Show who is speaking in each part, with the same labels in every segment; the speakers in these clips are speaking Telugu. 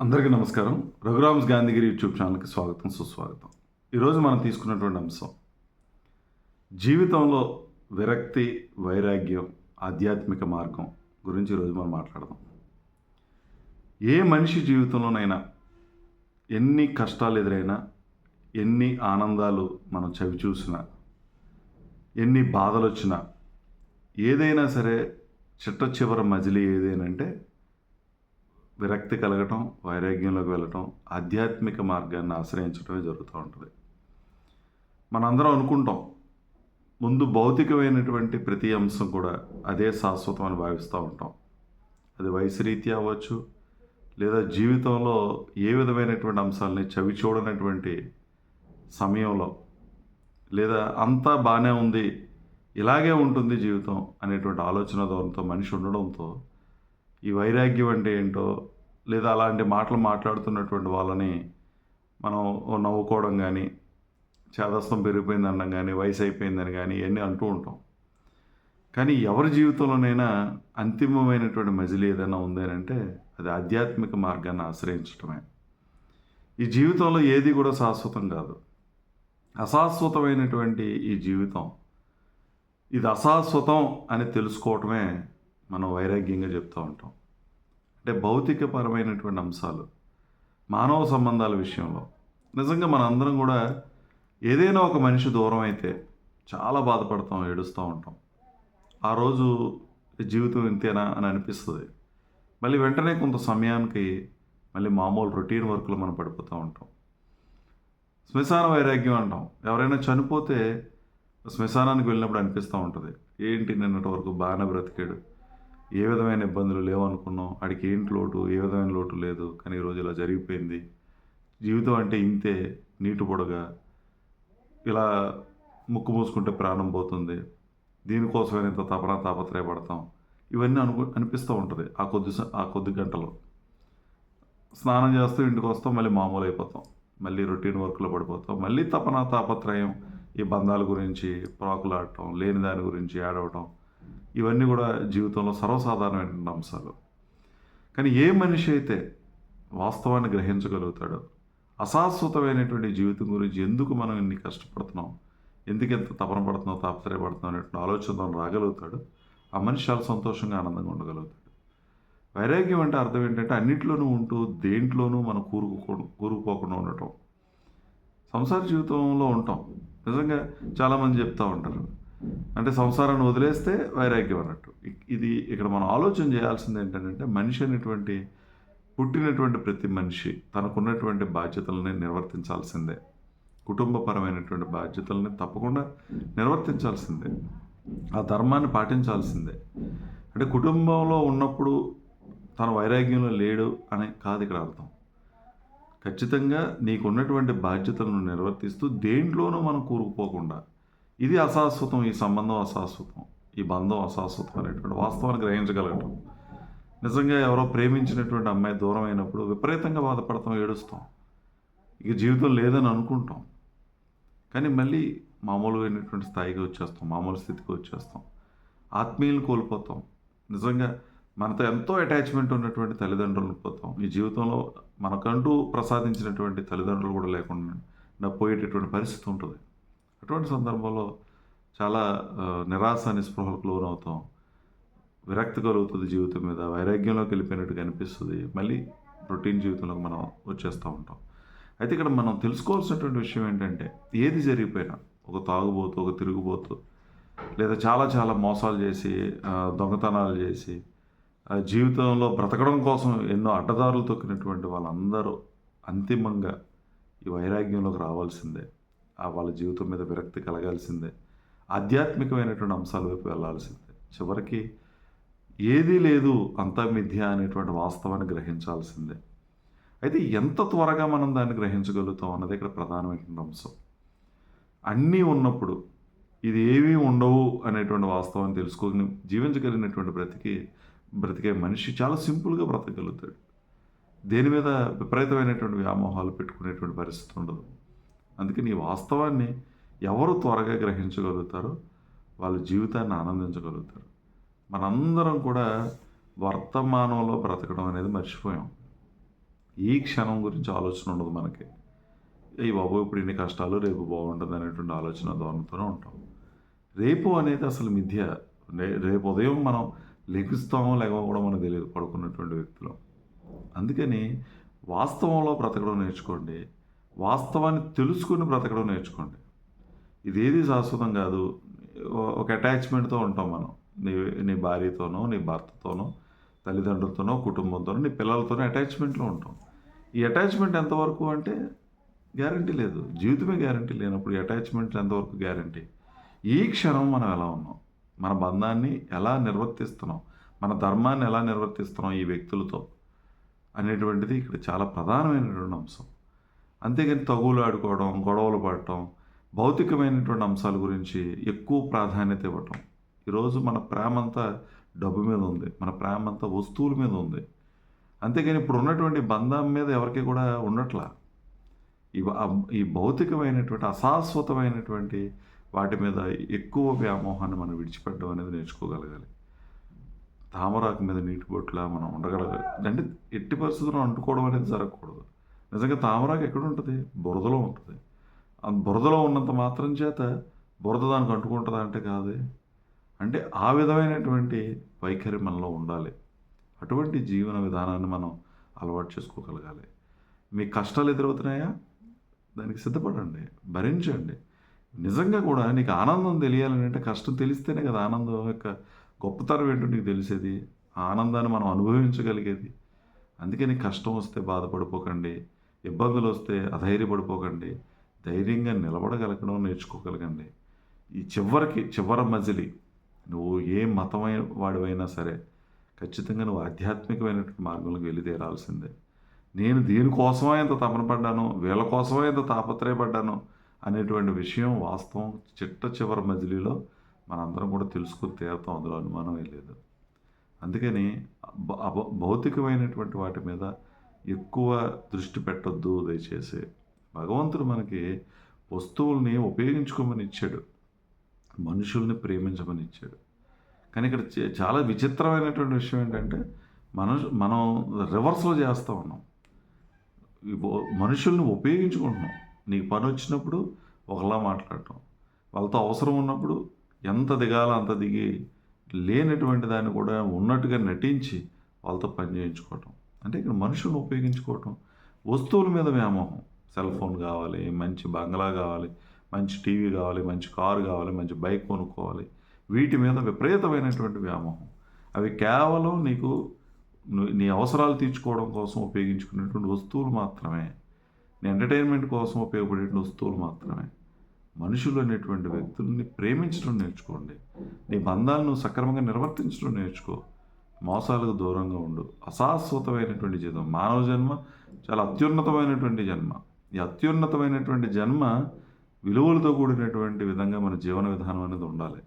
Speaker 1: అందరికీ నమస్కారం. రఘురామ్స్ గాంధీగిరి యూట్యూబ్ ఛానల్కి స్వాగతం సుస్వాగతం. ఈరోజు మనం తీసుకున్నటువంటి అంశం జీవితంలో విరక్తి వైరాగ్యం ఆధ్యాత్మిక మార్గం గురించి ఈరోజు మనం మాట్లాడదాం. ఏ మనిషి జీవితంలోనైనా ఎన్ని కష్టాలు ఎదురైనా ఎన్ని ఆనందాలు మనం చవి చూసినా ఎన్ని బాధలు వచ్చినా ఏదైనా సరే చిట్ట చివర మజిలీ ఏదేనంటే విరక్తి కలగటం వైరాగ్యంలోకి వెళ్ళటం ఆధ్యాత్మిక మార్గాన్ని ఆశ్రయించడమే జరుగుతూ ఉంటుంది. మనందరం అనుకుంటాం ముందు భౌతికమైనటువంటి ప్రతి అంశం కూడా అదే శాశ్వతం అని భావిస్తూ ఉంటాం. అది వయసు రీత్యా అవ్వచ్చు లేదా జీవితంలో ఏ విధమైనటువంటి అంశాలని చవి చూడనటువంటి సమయంలో లేదా అంతా బాగానే ఉంది ఇలాగే ఉంటుంది జీవితం అనేటువంటి ఆలోచన ధోరణితో మనిషి ఉండడంతో ఈ వైరాగ్యం అంటే ఏంటో లేదా అలాంటి మాటలు మాట్లాడుతున్నటువంటి వాళ్ళని మనం నవ్వుకోవడం కానీ చేదస్తం పెరిగిపోయింది అనడం కానీ వయసు అయిపోయిందని కానీ ఇవన్నీ అంటూ ఉంటాం. కానీ ఎవరి జీవితంలోనైనా అంతిమమైనటువంటి మజిలి ఏదైనా ఉందేనంటే అది ఆధ్యాత్మిక మార్గాన్ని ఆశ్రయించడమే ఈ జీవితంలో ఏది కూడా శాశ్వతం కాదు. అశాశ్వతమైనటువంటి ఈ జీవితం ఇది అశాశ్వతం అని తెలుసుకోవటమే మనం వైరాగ్యంగా చెప్తూ ఉంటాం. అంటే భౌతికపరమైనటువంటి అంశాలు మానవ సంబంధాల విషయంలో. నిజంగా మనందరం కూడా ఏదైనా ఒక మనిషి దూరం అయితే చాలా బాధపడతాం ఏడుస్తూ ఉంటాం. ఆ రోజు జీవితం ఇంతేనా అని అనిపిస్తుంది. మళ్ళీ వెంటనే కొంత సమయానికి మళ్ళీ మామూలు రొటీన్ వర్క్లో మనం పడిపోతూ ఉంటాం. శ్మశాన వైరాగ్యం అంటాం. ఎవరైనా చనిపోతే శ్మశానానికి వెళ్ళినప్పుడు అనిపిస్తూ ఉంటుంది. ఏంటి నిన్నటి వరకు బాగానే బ్రతికాడు ఏ విధమైన ఇబ్బందులు లేవనుకున్నాం ఆడికి ఏంటి లోటు ఏ విధమైన లోటు లేదు కానీ ఈరోజు ఇలా జరిగిపోయింది. జీవితం అంటే ఇంతే నీటి పొడగా ఇలా ముక్కు మూసుకుంటే ప్రాణం పోతుంది. దీనికోసమే ఇంత తపన తాపత్రయపడతాం. ఇవన్నీ అనుకు అనిపిస్తూ ఉంటుంది ఆ కొద్ది ఆ కొద్ది గంటలో. స్నానం చేస్తూ ఇంటికి వస్తాం మళ్ళీ మామూలు అయిపోతాం. మళ్ళీ రొటీన్ వర్క్లో పడిపోతాం. మళ్ళీ తపన తాపత్రయం ఈ బంధాల గురించి ప్రాకులాడటం లేని దాని గురించి ఏడవటం ఇవన్నీ కూడా జీవితంలో సర్వసాధారణమైన అంశాలు. కానీ ఏ మనిషి అయితే వాస్తవాన్ని గ్రహించగలుగుతాడో అశాశ్వతమైనటువంటి జీవితం గురించి ఎందుకు మనం ఇన్ని కష్టపడుతున్నాం ఎందుకు ఎంత తపన పడుతున్నాం తాపత్రయపడుతున్నాం అనేటువంటి ఆలోచన రాగలుగుతాడు ఆ మనిషి చాలా సంతోషంగా ఆనందంగా ఉండగలుగుతాడు. వైరాగ్యం అంటే అర్థం ఏంటంటే అన్నింటిలోనూ ఉంటూ దేంట్లోనూ మనం కూరుకో కూరుకుపోకుండా ఉండటం. సంసార జీవితంలో ఉంటాం. నిజంగా చాలామంది చెప్తూ ఉంటారు అంటే సంసారాన్ని వదిలేస్తే వైరాగ్యం అన్నట్టు. ఇది ఇక్కడ మనం ఆలోచన చేయాల్సింది ఏంటంటే మనిషి అనేటువంటి పుట్టినటువంటి ప్రతి మనిషి తనకున్నటువంటి బాధ్యతలని నిర్వర్తించాల్సిందే. కుటుంబపరమైనటువంటి బాధ్యతలని తప్పకుండా నిర్వర్తించాల్సిందే. ఆ ధర్మాన్ని పాటించాల్సిందే. అంటే కుటుంబంలో ఉన్నప్పుడు తన వైరాగ్యంలో లేడు అని కాదు ఇక్కడ అర్థం. ఖచ్చితంగా నీకున్నటువంటి బాధ్యతలను నిర్వర్తిస్తూ దేంట్లోనూ మనం కూరుకుపోకుండా ఇది అశాశ్వతం ఈ సంబంధం అశాశ్వతం ఈ బంధం అశాశ్వతం అనేటువంటి వాస్తవాన్ని గ్రహించగలగటం. నిజంగా ఎవరో ప్రేమించినటువంటి అమ్మాయి దూరం అయినప్పుడు విపరీతంగా బాధపడతాం ఏడుస్తాం. ఇక జీవితం లేదని అనుకుంటాం. కానీ మళ్ళీ మామూలుగా స్థాయికి వచ్చేస్తాం మామూలు స్థితికి వచ్చేస్తాం. ఆత్మీయులు కోల్పోతాం. నిజంగా మనతో ఎంతో అటాచ్మెంట్ ఉన్నటువంటి తల్లిదండ్రులను పోతాం ఈ జీవితంలో మనకంటూ ప్రసాదించినటువంటి తల్లిదండ్రులు కూడా లేకుండా పోయేటటువంటి పరిస్థితి ఉంటుంది. అటువంటి సందర్భంలో చాలా నిరాశ నిస్పృహలకు లోనవుతాం. విరక్తి కలుగుతుంది జీవితం మీద వైరాగ్యంలోకి వెళ్ళిపోయినట్టుగా అనిపిస్తుంది మళ్ళీ రొటీన్ జీవితంలోకి మనం వచ్చేస్తూ ఉంటాం. అయితే ఇక్కడ మనం తెలుసుకోవాల్సినటువంటి విషయం ఏంటంటే ఏది జరిగిపోయినా ఒక తాగుబోతు ఒక తిరుగుబోతు లేదా చాలా చాలా మోసాలు చేసి దొంగతనాలు చేసి జీవితంలో బ్రతకడం కోసం ఎన్నో అడ్డదారులు తొక్కినటువంటి వాళ్ళందరూ అంతిమంగా ఈ వైరాగ్యంలోకి రావాల్సిందే. వాళ్ళ జీవితం మీద విరక్తి కలగాల్సిందే. ఆధ్యాత్మికమైనటువంటి అంశాల వైపు వెళ్ళాల్సిందే. చివరికి ఏదీ లేదు అంతా మిథ్య అనేటువంటి వాస్తవాన్ని గ్రహించాల్సిందే. అయితే ఎంత త్వరగా మనం దాన్ని గ్రహించగలుగుతాం అన్నది ఇక్కడ ప్రధానమైనటువంటి అంశం. అన్నీ ఉన్నప్పుడు ఇది ఏమీ ఉండవు అనేటువంటి వాస్తవాన్ని తెలుసుకొని జీవించగలిగినటువంటి బ్రతికి బ్రతికే మనిషి చాలా సింపుల్గా బ్రతకగలుగుతాడు. దేని మీద విపరీతమైనటువంటి వ్యామోహాలు పెట్టుకునేటువంటి పరిస్థితి ఉండదు. అందుకని ఈ వాస్తవాన్ని ఎవరు త్వరగా గ్రహించగలుగుతారో వాళ్ళ జీవితాన్ని ఆనందించగలుగుతారు. మనందరం కూడా వర్తమానంలో బ్రతకడం అనేది మర్చిపోయాం. ఈ క్షణం గురించి ఆలోచన ఉండదు మనకి. ఈ బాబు ఇప్పుడు ఇన్ని కష్టాలు రేపు బాగుంటుంది అనేటువంటి ఆలోచన ధోరణితోనే ఉంటాం. రేపు అనేది అసలు మిథ్య. రేపు ఉదయం మనం లెగుస్తామో లేవో కూడా మనకు తెలియదు పడుకున్నటువంటి వ్యక్తులు. అందుకని వాస్తవంలో బ్రతకడం నేర్చుకోండి. వాస్తవాన్ని తెలుసుకుని బ్రతకడం నేర్చుకోండి. ఇదేది శాశ్వతం కాదు. ఒక అటాచ్మెంట్తో ఉంటాం మనం. నీ నీ భార్యతోనో నీ భర్తతోనో తల్లిదండ్రులతోనో కుటుంబంతోనో నీ పిల్లలతోనో అటాచ్మెంట్లో ఉంటాం. ఈ అటాచ్మెంట్ ఎంతవరకు అంటే గ్యారంటీ లేదు. జీవితమే గ్యారంటీ లేనప్పుడు ఈ అటాచ్మెంట్ ఎంతవరకు గ్యారంటీ? ఈ క్షణం మనం ఎలా ఉన్నాం? మన బంధాన్ని ఎలా నిర్వర్తిస్తున్నాం? మన ధర్మాన్ని ఎలా నిర్వర్తిస్తున్నాం ఈ వ్యక్తులతో? అనేటువంటిది ఇక్కడ చాలా ప్రధానమైనటువంటి అంశం. అంతేగాని తగులు ఆడుకోవడం గొడవలు పడటం భౌతికమైనటువంటి అంశాల గురించి ఎక్కువ ప్రాధాన్యత ఇవ్వటం. ఈరోజు మన ప్రేమ అంతా డబ్బు మీద ఉంది. మన ప్రేమ అంతా వస్తువుల మీద ఉంది. అంతేగాని ఇప్పుడు ఉన్నటువంటి బంధం మీద ఎవరికి కూడా ఉండట్లా. ఈ ఈ భౌతికమైనటువంటి అశాశ్వతమైనటువంటి వాటి మీద ఎక్కువ వ్యామోహాన్ని మనం విడిచిపెట్టడం అనేది నేర్చుకోగలగాలి. తామరాకు మీద నీటి బొట్టులా మనం ఉండగలగాలి. అంటే ఎట్టి పరిస్థితుల్లో అంటుకోవడం అనేది జరగకూడదు. నిజంగా తామరాకు ఎక్కడ ఉంటుంది? బురదలో ఉంటుంది. ఆ బురదలో ఉన్నంత మాత్రం చేత బురద దానికి అంటుకుంటుందా అంటే కాదే. అంటే ఆ విధమైనటువంటి వైఖరి మనలో ఉండాలి. అటువంటి జీవన విధానాన్ని మనం అలవాటు చేసుకోగలగాలి. మీ కష్టాలు ఎదురవుతున్నాయా? దానికి సిద్ధపడండి. భరించండి. నిజంగా కూడా నీకు ఆనందం తెలియాలని అంటే కష్టం తెలిస్తేనే కదా ఆనందం యొక్క గొప్పతనం ఏంటో నీకు తెలిసేది. ఆ ఆనందాన్ని మనం అనుభవించగలిగేది. అందుకే నీకు కష్టం వస్తే బాధపడిపోకండి. ఇబ్బందులు వస్తే అధైర్యపడిపోకండి. ధైర్యంగా నిలబడగలగడం నేర్చుకోగలగండి. ఈ చివరికి చివర మజిలి నువ్వు ఏ మతమైన వాడివైనా సరే ఖచ్చితంగా నువ్వు ఆధ్యాత్మికమైనటువంటి మార్గంలోకి వెళ్ళి తీరాల్సిందే. నేను దీనికోసమే ఇంత తపన పడ్డాను వీళ్ళ కోసమే ఇంత తాపత్రయపడ్డాను అనేటువంటి విషయం వాస్తవం చిట్ట చివరి మజిలీలో మనందరం కూడా తెలుసుకుని తీరుతాం. అందులో అనుమానమే లేదు. అందుకని భౌతికమైనటువంటి వాటి మీద ఎక్కువ దృష్టి పెట్టొద్దు దయచేసి. భగవంతుడు మనకి వస్తువుల్ని ఉపయోగించుకోమని ఇచ్చాడు. మనుషుల్ని ప్రేమించమని ఇచ్చాడు. కానీ ఇక్కడ చే- చాలా విచిత్రమైనటువంటి విషయం ఏంటంటే మన మనం రివర్స్లో చేస్తూ ఉన్నాం. మనుషుల్ని ఉపయోగించుకుంటున్నాం. నీకు పని వచ్చినప్పుడు ఒకలా మాట్లాడటం. వాళ్ళతో అవసరం ఉన్నప్పుడు ఎంత దిగాలో అంత దిగి లేనటువంటి దాన్ని కూడా ఉన్నట్టుగా నటించి వాళ్ళతో పని చేయించుకోవటం. అంటే ఇక్కడ మనుషులను ఉపయోగించుకోవటం వస్తువుల మీద వ్యామోహం. సెల్ ఫోన్ కావాలి మంచి బంగ్లా కావాలి మంచి టీవీ కావాలి మంచి కారు కావాలి మంచి బైక్ కొనుక్కోవాలి. వీటి మీద విపరీతమైనటువంటి వ్యామోహం. అవి కేవలం నీకు నీ అవసరాలు తీర్చుకోవడం కోసం ఉపయోగించుకునేటువంటి వస్తువులు మాత్రమే. నీ ఎంటర్టైన్మెంట్ కోసం ఉపయోగపడేటువంటి వస్తువులు మాత్రమే. మనుషులు అనేటువంటి వ్యక్తుల్ని ప్రేమించడం నేర్చుకోండి. నీ బంధాలను సక్రమంగా నిర్వర్తించడం నేర్చుకో. మోసాలకు దూరంగా ఉండు. అశాశ్వతమైనటువంటి జీవితం. మానవ జన్మ చాలా అత్యున్నతమైనటువంటి జన్మ. ఈ అత్యున్నతమైనటువంటి జన్మ విలువలతో కూడినటువంటి విధంగా మన జీవన విధానం అనేది ఉండాలి.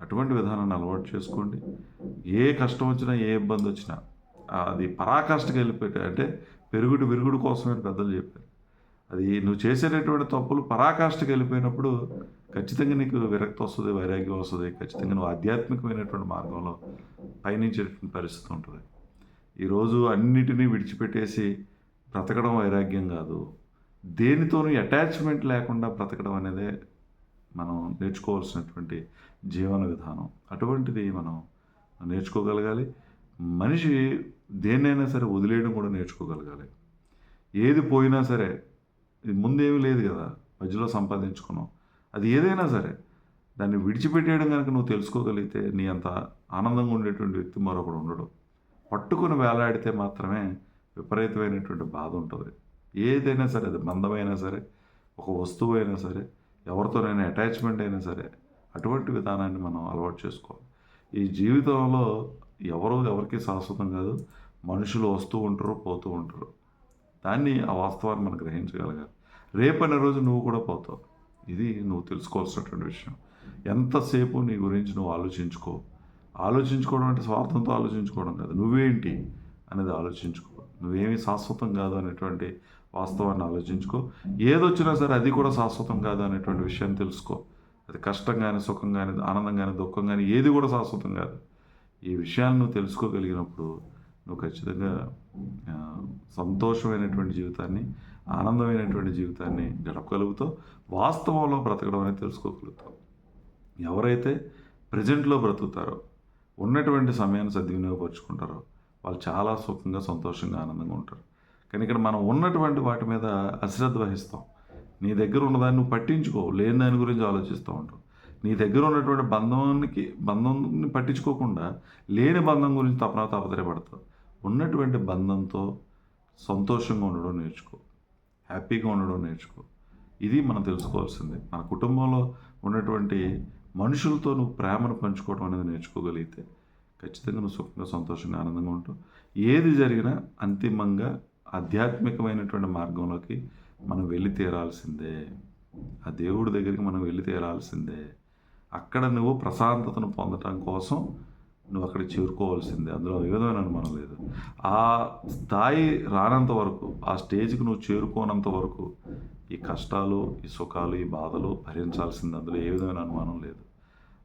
Speaker 1: అటువంటి విధానాన్ని అలవాటు చేసుకోండి. ఏ కష్టం వచ్చినా ఏ ఇబ్బంది వచ్చినా అది పరాకాష్ఠకి వెళ్ళిపోయి అంటే పెరుగుడు విరుగుడు కోసమే పెద్దలు చెప్పారు. అది నువ్వు చేసేటటువంటి తప్పులు పరాకాష్ఠకి వెళ్ళిపోయినప్పుడు ఖచ్చితంగా నీకు విరక్తి వస్తుంది వైరాగ్యం వస్తుంది. ఖచ్చితంగా నువ్వు ఆధ్యాత్మికమైనటువంటి మార్గంలో పయనించేటువంటి పరిస్థితి ఉంటుంది. ఈరోజు అన్నిటినీ విడిచిపెట్టేసి బ్రతకడం వైరాగ్యం కాదు. దేనితోనూ అటాచ్మెంట్ లేకుండా బ్రతకడం అనేదే మనం నేర్చుకోవాల్సినటువంటి జీవన విధానం. అటువంటిది మనం నేర్చుకోగలగాలి. మనిషి దేన్నైనా సరే వదిలేయడం కూడా నేర్చుకోగలగాలి. ఏది పోయినా సరే ఇది ముందేమీ లేదు కదా మధ్యలో సంపాదించుకున్నాం అది ఏదైనా సరే దాన్ని విడిచిపెట్టేయడం కనుక నువ్వు తెలుసుకోగలిగితే నీ అంత ఆనందంగా ఉండేటువంటి వ్యక్తి మరొకడు ఉండడు. పట్టుకుని వేలాడితే మాత్రమే విపరీతమైనటువంటి బాధ ఉంటుంది. ఏదైనా సరే అది మందమైనా సరే ఒక వస్తువు అయినా సరే ఎవరితోనైనా అటాచ్మెంట్ అయినా సరే అటువంటి విధానాన్ని మనం అలవాటు చేసుకోవాలి. ఈ జీవితంలో ఎవరు ఎవరికి శాశ్వతం కాదు మనుషులు వస్తూ ఉంటారు పోతూ ఉంటారు. దాన్ని ఆ వాస్తవాన్ని మనం గ్రహించగలగాలి. రేపనే రోజు నువ్వు కూడా పోతావు. ఇది నువ్వు తెలుసుకోవాల్సినటువంటి విషయం. ఎంతసేపు నీ గురించి నువ్వు ఆలోచించుకో. ఆలోచించుకోవడం అంటే స్వార్థంతో ఆలోచించుకోవడం కాదు. నువ్వేంటి అనేది ఆలోచించుకో. నువ్వేమి శాశ్వతం కాదు అనేటువంటి వాస్తవాన్ని ఆలోచించుకో. ఏదొచ్చినా సరే అది కూడా శాశ్వతం కాదు అనేటువంటి విషయాన్ని తెలుసుకో. అది కష్టం కానీ సుఖం కానీ ఆనందం కానీ దుఃఖం కానీ ఏది కూడా శాశ్వతం కాదు. ఈ విషయాన్ని నువ్వు తెలుసుకోగలిగినప్పుడు నువ్వు ఖచ్చితంగా సంతోషమైనటువంటి జీవితాన్ని ఆనందమైనటువంటి జీవితాన్ని గడపగలుగుతావు వాస్తవంలో బ్రతకడం అనేది తెలుసుకోగలుగుతావు. ఎవరైతే ప్రజెంట్లో బ్రతుకుతారో ఉన్నటువంటి సమయాన్ని సద్వినియోగపరుచుకుంటారో వాళ్ళు చాలా సుఖంగా సంతోషంగా ఆనందంగా ఉంటారు. కానీ ఇక్కడ మనం ఉన్నటువంటి వాటి మీద అశ్రద్ధ వహిస్తాం. నీ దగ్గర ఉన్నదాన్ని నువ్వు పట్టించుకో లేని దాని గురించి ఆలోచిస్తూ ఉంటావు. నీ దగ్గర ఉన్నటువంటి బంధానికి బంధాన్ని పట్టించుకోకుండా లేని బంధం గురించి తపన తాపత్రయపడతావు. ఉన్నటువంటి బంధంతో సంతోషంగా ఉండడం నేర్చుకో. హ్యాపీగా ఉండడం నేర్చుకో. ఇది మనం తెలుసుకోవాల్సింది. మన కుటుంబంలో ఉన్నటువంటి మనుషులతో నువ్వు ప్రేమను పంచుకోవడం అనేది నేర్చుకోగలిగితే ఖచ్చితంగా నువ్వు సుఖంగా సంతోషంగా ఆనందంగా ఉంటావు. ఏది జరిగినా అంతిమంగా ఆధ్యాత్మికమైనటువంటి మార్గంలోకి మనం వెళ్ళి తీరాల్సిందే. ఆ దేవుడి దగ్గరికి మనం వెళ్ళి తీరాల్సిందే. అక్కడ నువ్వు ప్రశాంతతను పొందటం కోసం నువ్వు అక్కడ చేరుకోవాల్సిందే. అందులో ఏ విధమైన అనుమానం లేదు. ఆ స్థాయి రానంత వరకు ఆ స్టేజ్కి నువ్వు చేరుకోనంత వరకు ఈ కష్టాలు ఈ సుఖాలు ఈ బాధలు భరించాల్సింది అందులో ఏ విధమైన అనుమానం లేదు.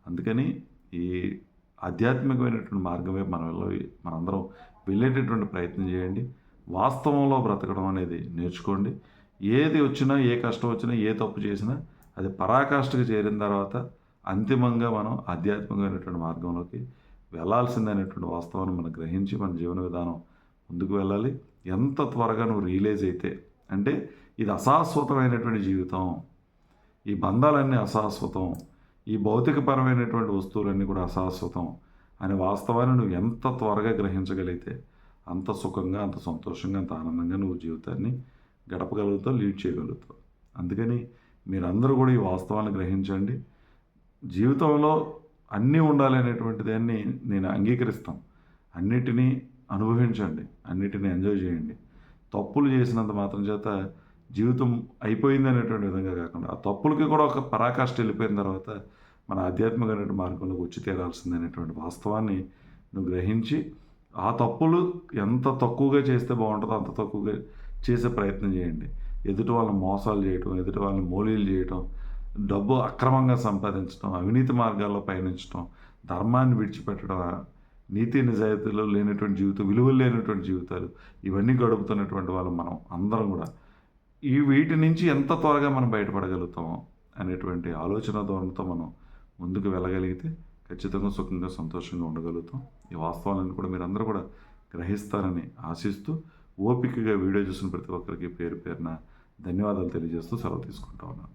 Speaker 1: అందుకని ఈ ఆధ్యాత్మికమైనటువంటి మార్గమే మనం వెళ్ళ మనందరం వెళ్ళేటటువంటి ప్రయత్నం చేయండి. వాస్తవంలో బ్రతకడం అనేది నేర్చుకోండి. ఏది వచ్చినా ఏ కష్టం వచ్చినా ఏ తప్పు చేసినా అది పరాకాష్ఠకు చేరిన తర్వాత అంతిమంగా మనం ఆధ్యాత్మికమైనటువంటి మార్గంలోకి వెళ్ళాల్సిందనేటువంటి వాస్తవాన్ని మనం గ్రహించి మన జీవన విధానం ముందుకు వెళ్ళాలి. ఎంత త్వరగా నువ్వు రియలైజ్ అయితే అంటే ఇది అశాశ్వతమైనటువంటి జీవితం ఈ బంధాలన్నీ అశాశ్వతం ఈ భౌతికపరమైనటువంటి వస్తువులన్నీ కూడా అశాశ్వతం అనే వాస్తవాన్ని నువ్వు ఎంత త్వరగా గ్రహించగలిగితే అంత సుఖంగా అంత సంతోషంగా అంత ఆనందంగా నువ్వు జీవితాన్ని గడపగలుగుతావు లీడ్ చేయగలుగుతావు. అందుకని మీరందరూ కూడా ఈ వాస్తవాన్ని గ్రహించండి. జీవితంలో అన్నీ ఉండాలనేటువంటి దాన్ని నేను అంగీకరిస్తాం. అన్నిటినీ అనుభవించండి. అన్నిటినీ ఎంజాయ్ చేయండి. తప్పులు చేసినంత మాత్రం చేత జీవితం అయిపోయింది అనేటువంటి విధంగా కాకుండా ఆ తప్పులకి కూడా ఒక పరాకాష్ఠ వెళ్ళిపోయిన తర్వాత మన ఆధ్యాత్మిక మార్గంలోకి వచ్చి తీరాల్సింది అనేటువంటి వాస్తవాన్ని నువ్వు గ్రహించి ఆ తప్పులు ఎంత తక్కువగా చేస్తే బాగుంటుందో అంత తక్కువగా చేసే ప్రయత్నం చేయండి. ఎదుటి వాళ్ళని మోసాలు చేయటం ఎదుటి వాళ్ళని మోలీలు చేయటం డబ్బు అక్రమంగా సంపాదించడం అవినీతి మార్గాల్లో పయనించడం ధర్మాన్ని విడిచిపెట్టడం నీతి నిజాయితీలో లేనటువంటి జీవితం విలువలు లేనటువంటి జీవితాలు ఇవన్నీ గడుపుతున్నటువంటి వాళ్ళు మనం అందరం కూడా. ఈ వీటి నుంచి ఎంత త్వరగా మనం బయటపడగలుగుతామో అనేటువంటి ఆలోచన ధోరణితో మనం ముందుకు వెళ్ళగలిగితే ఖచ్చితంగా సుఖంగా సంతోషంగా ఉండగలుగుతాం. ఈ వాస్తవాలను కూడా మీరందరూ కూడా గ్రహిస్తారని ఆశిస్తూ ఓపికగా వీడియో చూసిన ప్రతి ఒక్కరికి పేరు పేరున ధన్యవాదాలు తెలియజేస్తూ సెలవు తీసుకుంటా ఉన్నాను.